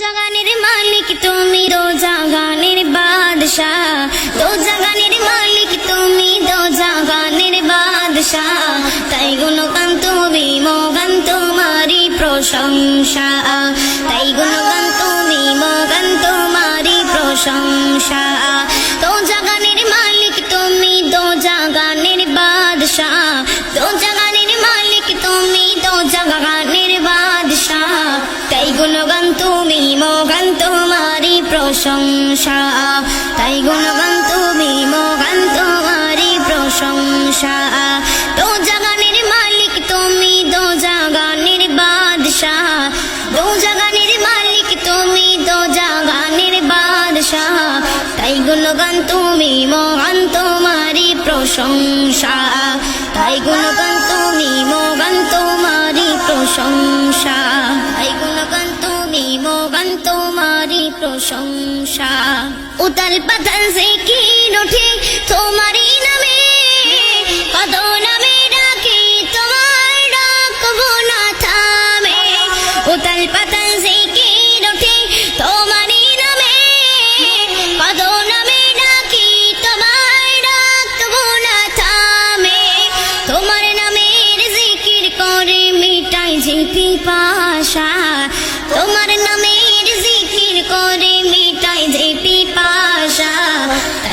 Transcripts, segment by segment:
জাগানের মালিক তুমি রোজা গানের বাদশাহ প্রশংসা। তাই গুণগান তুমি, মগান তোমারি প্রশংসা। দো জাগানের মালিক তুমি দো জাগানের বাদশাহ। দো জাগানের মালিক তুমি দো জাগানের বাদশাহ। তাই গুণগান তুমি, মগান তোমারি প্রশংসা। তাই গুণগান প্রশংসা উতাল পাতাল সে কি ওঠে তোমারি নামে। কত নামে ডাকি তোমার ডাকবো না থামে। উতাল পাতাল সে কি ওঠে তোমারি নামে। কত নামে ডাকি তোমার ডাকবো না থামে। তোমার নামের জিকির করে মিটাই যে পিপাসা তোমার নামের জিকির করে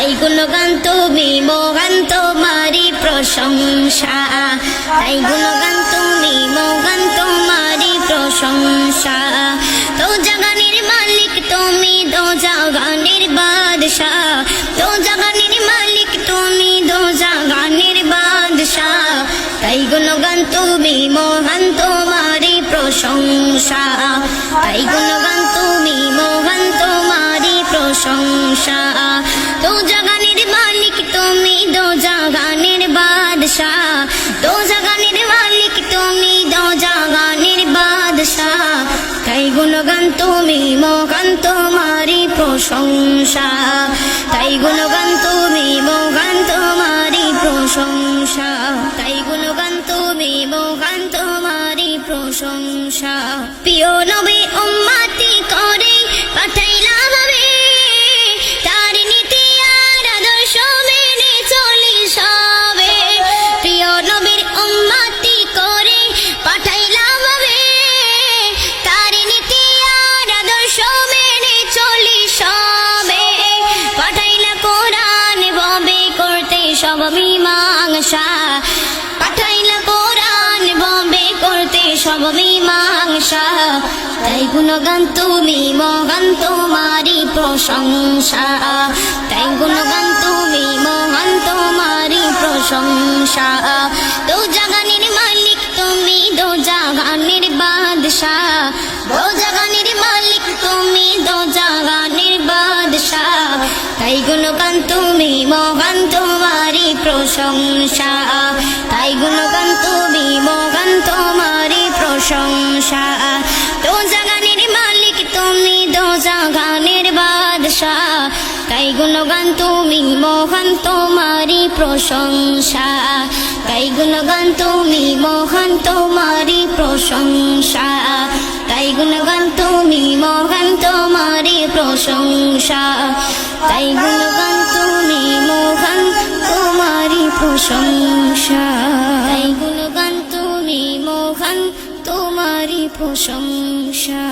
তাই গুণগান তুমি মোগান তোমারি প্রশংসা। তাই গুণগান তুমি মোগান তোমারি প্রশংসা। তো জাগানের মালিক তুমি দো জাগানের বাদশাহ। তো জাগানের মালিক তুমি দো জাগানের বাদশাহ। তাই গুণগান তুমি, মোহন তোমারি প্রশংসা। তাই গুণগান বাদশাহ তাই গুণগান তুমি মগান তোমারি প্রশংসা। তাই গুণগান তুমি মগান তোমারি প্রশংসা। তাই গুণগান তুমি মগান তোমারি প্রশংসা। প্রিয় নবী, উম্মাতি করে মীমাংসা পাঠাইলা কোরআন ববে করতে সব মীমাংসা তাই গুণগান তুমি মগান তোমারি প্রশংসা। তাই গুণগান তুমি মগান তোমারি প্রশংসা। দো জাগানের মালিক তুমি দো জাগানের বাদশাহ। দো জাগানের মালিক তুমি দো জাগানের বাদশাহ। তাই গুণগান তুমি প্রশংসা। তাই গুণগান তুমি, মগান তোমারি প্রশংসা। দো জাগানের মালিক তুমি দো জাগানের বাদশাহ। তাই গুণগান তুমি, মোহন তোমারি প্রশংসা। তাই গুণগান তুমি, মোহন তোমারি প্রশংসা। তাই গুণগান তুমি, মোহন তোমারি প্রশংসা। তাই গুণগান প্রশংসা। তাই গুণগান তুমি মোহন তোমারই প্রশংসা।